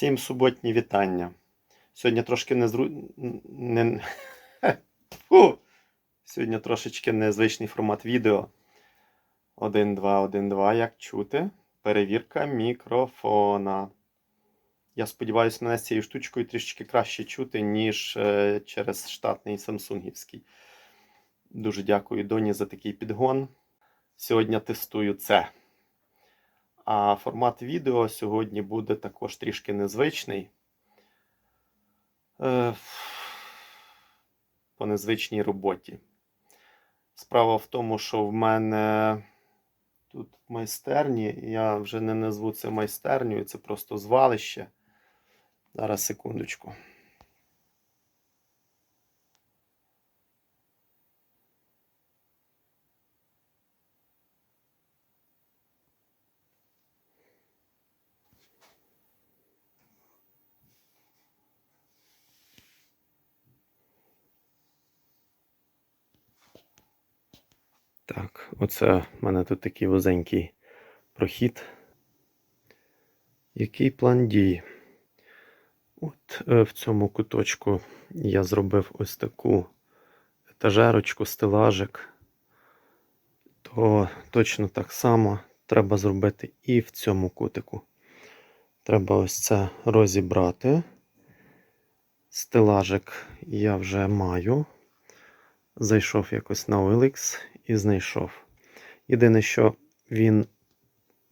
Всім суботні вітання. Сьогодні трошки незру... не... Фу! Сьогодні трошечки незвичний формат відео. 1, 2, 1, 2, як чути. Перевірка мікрофона. Я сподіваюся, мене з цією штучкою трішечки краще чути, ніж е, через штатний самсунгівський. Дуже дякую Доні за такий підгон. Сьогодні тестую це. А формат відео сьогодні буде також трішки незвичний. Е, по незвичній роботі. Справа в тому, що в мене тут в майстерні, я вже не назву це майстернею, це просто звалище. Зараз секундочку. Так, оце в мене тут такий вузенький прохід. Який план дій? От е, в цьому куточку я зробив ось таку етажерочку, стелажик. То точно так само треба зробити і в цьому кутику. Треба ось це розібрати. Стелажик я вже маю. Зайшов якось на OLX і знайшов. Єдине, що він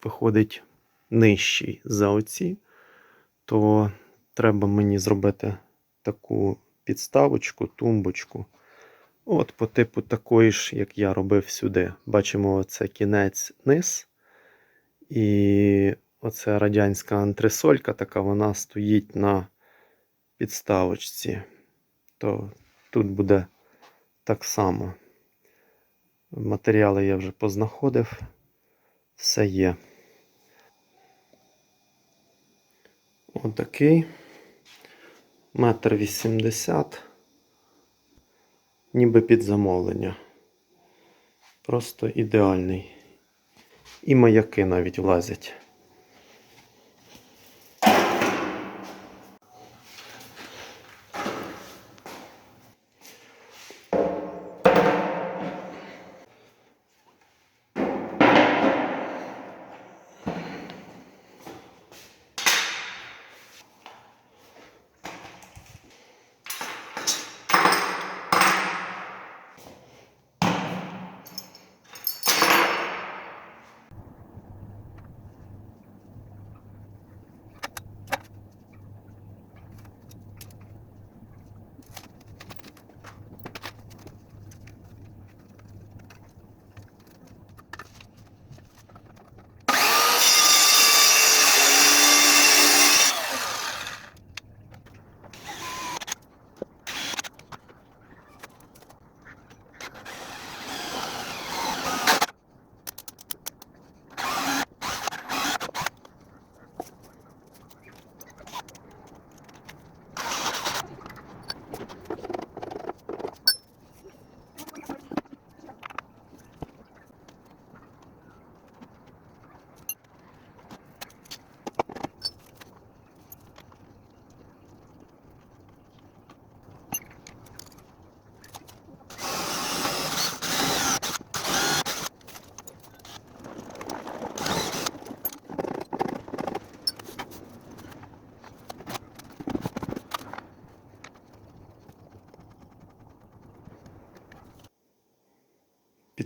виходить нижчий за оці, то треба мені зробити таку підставочку, тумбочку. От по типу такої ж, як я робив сюди. Бачимо, це кінець низ. І оця радянська антресолька, така вона стоїть на підставочці. То тут буде так само. Матеріали я вже познаходив. Все є. Отакий. Метр вісімдесят. Ніби під замовлення. Просто ідеальний. І маяки навіть влазять.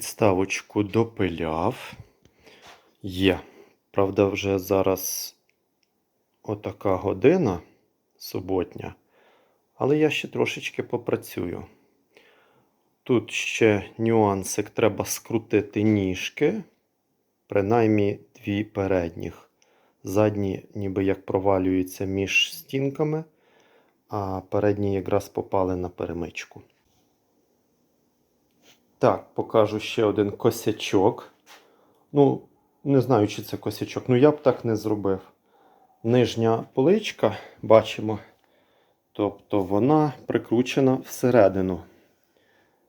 Підставочку допиляв. Є. Правда, вже зараз отака година суботня. Але я ще трошечки попрацюю. Тут ще нюансик треба скрутити ніжки, принаймні дві передніх. Задні, ніби як провалюються між стінками, а передні якраз попали на перемичку. Так, покажу ще один косячок. Ну, не знаю, чи це косячок. Ну, я б так не зробив. Нижня поличка, бачимо. Тобто вона прикручена всередину.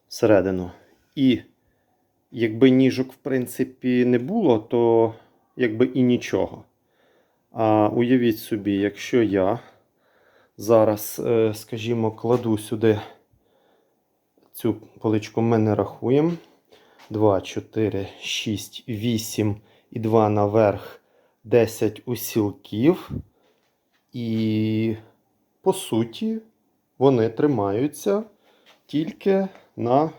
Всередину. І якби ніжок, в принципі, не було, то якби і нічого. А уявіть собі, якщо я зараз, е, скажімо, кладу сюди цю поличку, ми не рахуємо. 2, 4, 6, 8 і 2 наверх 10 усілків. І по суті, вони тримаються тільки на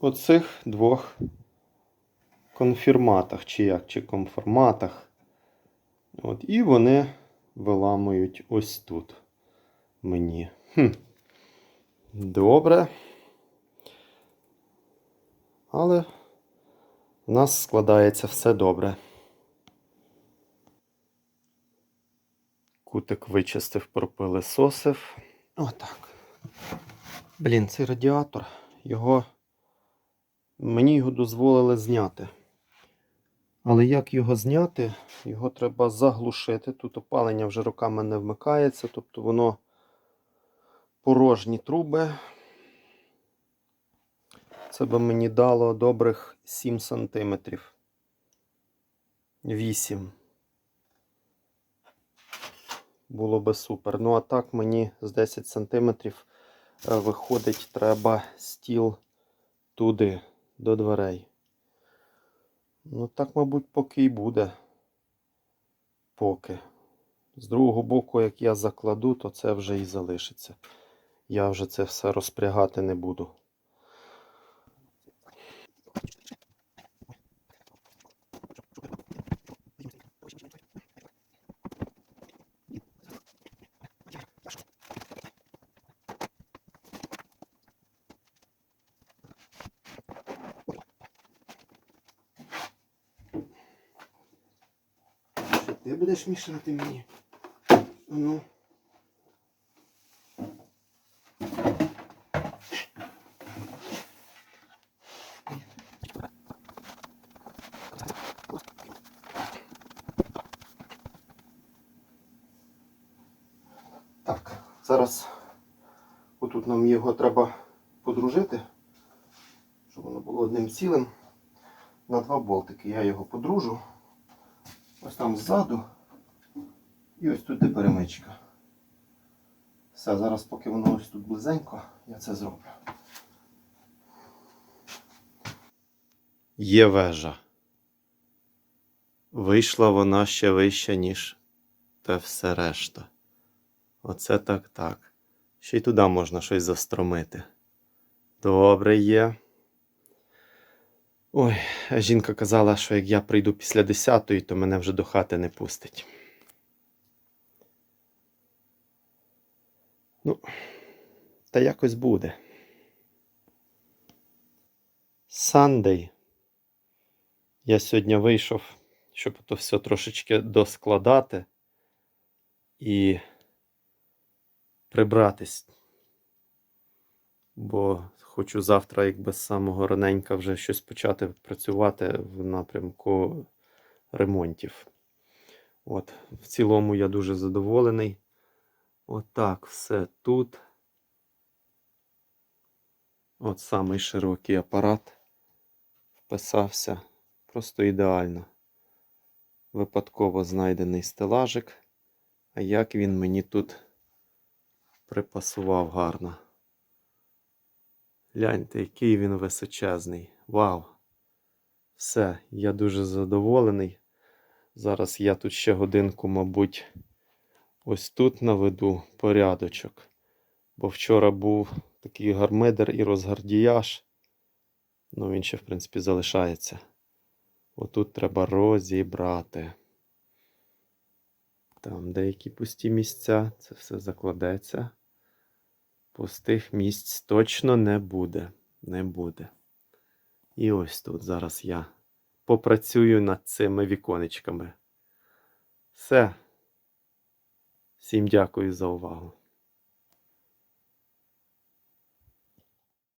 оцих двох конфірматах, чи як, чи конформатах. От, і вони виламують ось тут мені. Хм. Добре. Але в нас складається все добре. Кутик вичистив, пропилисосив. Отак. Блін, цей радіатор, його. Мені його дозволили зняти. Але як його зняти? Його треба заглушити. Тут опалення вже руками не вмикається, тобто воно порожні труби. Це би мені дало добрих 7 сантиметрів. 8. Було би супер. Ну, а так мені з 10 сантиметрів е, виходить, треба стіл туди, до дверей. Ну, так, мабуть, поки і буде. Поки. З другого боку, як я закладу, то це вже і залишиться. Я вже це все розпрягати не буду. Ти будеш мішати мені? Ну. Зараз отут нам його треба подружити, щоб воно було одним цілим. На два болтики я його подружу. Ось там ззаду. І ось тут де перемичка. Все, зараз, поки воно ось тут близенько, я це зроблю. Є вежа. Вийшла вона ще вища, ніж те все решта. Оце так так. Ще й туди можна щось застромити. Добре є. Ой, жінка казала, що як я прийду після 10-ї, то мене вже до хати не пустить. Ну, та якось буде. Сандей. Я сьогодні вийшов, щоб то все трошечки доскладати і прибратись. Бо хочу завтра, якби з самого раненька, вже щось почати працювати в напрямку ремонтів. От, в цілому я дуже задоволений. Отак все тут. От самий широкий апарат вписався. Просто ідеально. Випадково знайдений стелажик. А як він мені тут припасував гарно. Гляньте, який він височезний. Вау! Все, я дуже задоволений. Зараз я тут ще годинку, мабуть, ось тут наведу порядочок. Бо вчора був такий гармидер і розгардіяж. Ну, він ще, в принципі, залишається. Отут треба розібрати. Там деякі пусті місця, це все закладеться. Пустих місць точно не буде. Не буде. І ось тут зараз я попрацюю над цими віконечками. Все. Всім дякую за увагу.